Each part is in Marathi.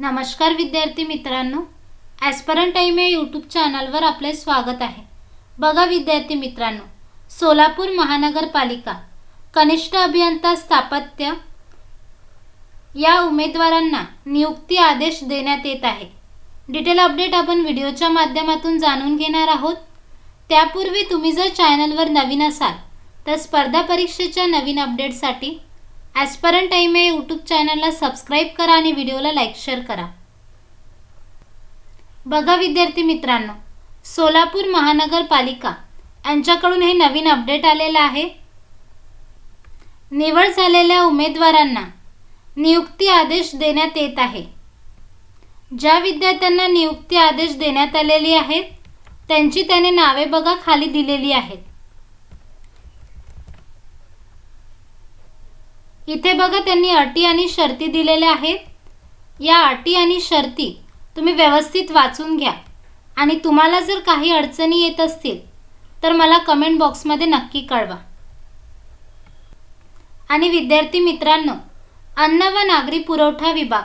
नमस्कार विद्यार्थी मित्रांनो ॲस्परन टाईम या यूट्यूब चॅनलवर आपले स्वागत आहे. बघा विद्यार्थी मित्रांनो सोलापूर महानगरपालिका कनिष्ठ अभियंता स्थापत्य या उमेदवारांना नियुक्ती आदेश देण्यात येत आहे. डिटेल अपडेट आपण व्हिडिओच्या माध्यमातून जाणून घेणार आहोत. त्यापूर्वी तुम्ही जर चॅनलवर नवीन असाल तर स्पर्धा परीक्षेच्या नवीन अपडेटसाठी ॲस्परंट टाईम या यूट्यूब चॅनलला सबस्क्राईब करा आणि व्हिडिओला लाईक शेअर करा. बघा विद्यार्थी मित्रांनो सोलापूर महानगरपालिका यांच्याकडून हे नवीन अपडेट आलेलं आहे. निवड झालेल्या उमेदवारांना नियुक्ती आदेश देण्यात येत आहे. ज्या विद्यार्थ्यांना नियुक्ती आदेश देण्यात आलेली आहेत त्यांची त्याने नावे बघा खाली दिलेली आहेत. इथे बघा त्यांनी अटी आणि शर्ती दिलेल्या आहेत. या अटी आणि शर्ती तुम्ही व्यवस्थित वाचून घ्या. आणि तुम्हाला जर काही अडचणी येत असतील तर मला कमेंट बॉक्समध्ये नक्की कळवा. आणि विद्यार्थी मित्रांनो अन्न व नागरी पुरवठा विभाग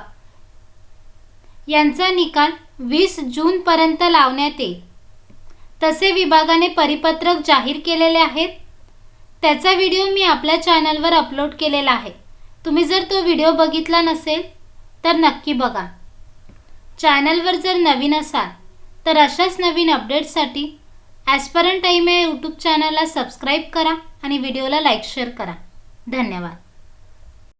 यांचा निकाल वीस जूनपर्यंत लावण्यात येईल. तसे विभागाने परिपत्रक जाहीर केलेले आहेत. त्याचा व्हिडिओ मी आपल्या चॅनलवर अपलोड केलेला आहे. तुम्ही जर तो व्हिडिओ बघितला नसेल तर नक्की बघा. चॅनलवर जर नवीन असाल तर अशाच नवीन अपडेट्ससाठी ॲस्परंट टाईम या यूट्यूब चॅनलला सबस्क्राईब करा आणि व्हिडिओला लाईक शेअर करा. धन्यवाद.